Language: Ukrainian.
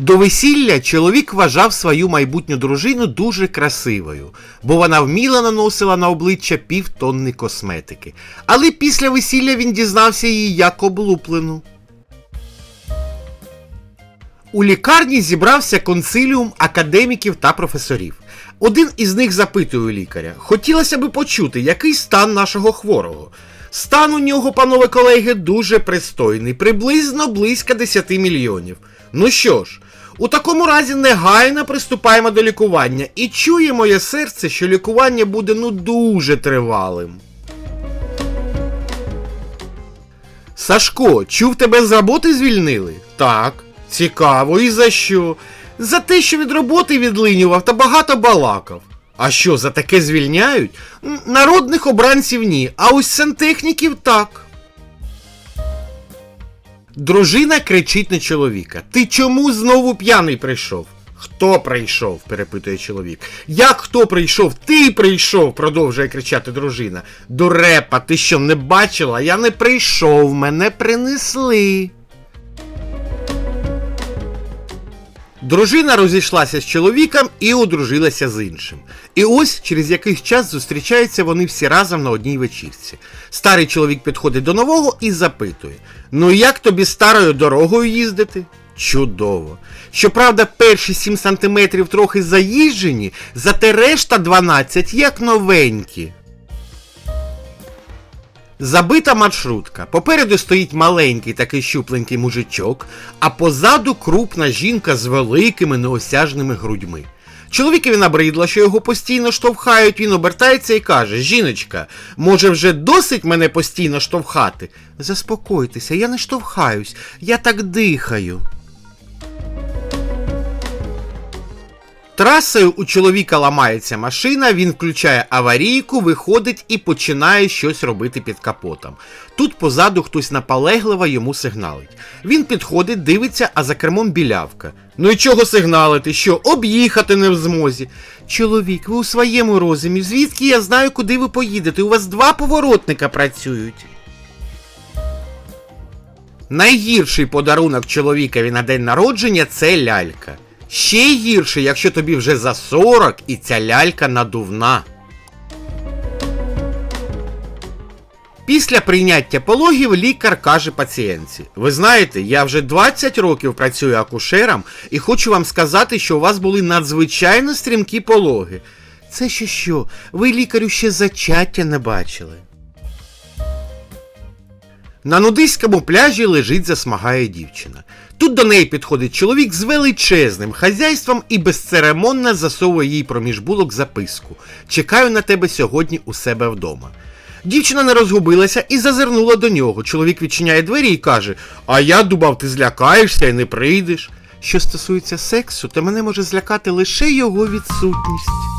До весілля чоловік вважав свою майбутню дружину дуже красивою, бо вона вміло наносила на обличчя півтонни косметики. Але після весілля він дізнався її як облуплену. У лікарні зібрався консиліум академіків та професорів. Один із них запитує лікаря: хотілося би почути, який стан нашого хворого. Стан у нього, панове колеги, дуже пристойний, приблизно близько 10 мільйонів. Ну що ж, у такому разі негайно приступаємо до лікування і чує моє серце, що лікування буде ну дуже тривалим. Сашко, чув тебе з роботи звільнили? Так. Цікаво, і за що? За те, що від роботи відлинював та багато балакав. А що, за таке звільняють? Народних обранців ні, а ось сантехніків так. Дружина кричить на чоловіка. Ти чому знову п'яний прийшов? Хто прийшов? перепитує чоловік. Як хто прийшов? Ти прийшов, продовжує кричати дружина. Дурепа, ти що не бачила? Я не прийшов, мене принесли. Дружина розійшлася з чоловіком і одружилася з іншим. І ось через якийсь час зустрічаються вони всі разом на одній вечірці. Старий чоловік підходить до нового і запитує: Ну як тобі старою дорогою їздити? Чудово. Щоправда, перші 7 сантиметрів трохи заїжджені, зате решта 12 як новенькі. Забита маршрутка. Попереду стоїть маленький такий щупленький мужичок, а позаду крупна жінка з великими неосяжними грудьми. Чоловікові набридло, що його постійно штовхають, він обертається і каже: Жіночка, може вже досить мене постійно штовхати? Заспокойтеся, я не штовхаюсь, я так дихаю. Трасою у чоловіка ламається машина, він включає аварійку, виходить і починає щось робити під капотом. Тут позаду хтось наполегливо йому сигналить. Він підходить, дивиться, а за кермом білявка. Ну і чого сигналити? Що, об'їхати не в змозі? Чоловік, ви у своєму розумі, звідки я знаю, куди ви поїдете? У вас два поворотника працюють. Найгірший подарунок чоловікові на день народження це лялька. Ще гірше, якщо тобі вже за 40 і ця лялька надувна. Після прийняття пологів лікар каже пацієнтці: Ви знаєте, я вже 20 років працюю акушером і хочу вам сказати, що у вас були надзвичайно стрімкі пологи. Це ще що? Ви лікарю ще зачаття не бачили. На нудиському пляжі лежить засмагає дівчина. Тут до неї підходить чоловік з величезним хазяйством і безцеремонно засовує їй проміж булок записку. Чекаю на тебе сьогодні у себе вдома. Дівчина не розгубилася і зазирнула до нього. Чоловік відчиняє двері і каже: А я думав, ти злякаєшся і не прийдеш. Що стосується сексу, то мене може злякати лише його відсутність.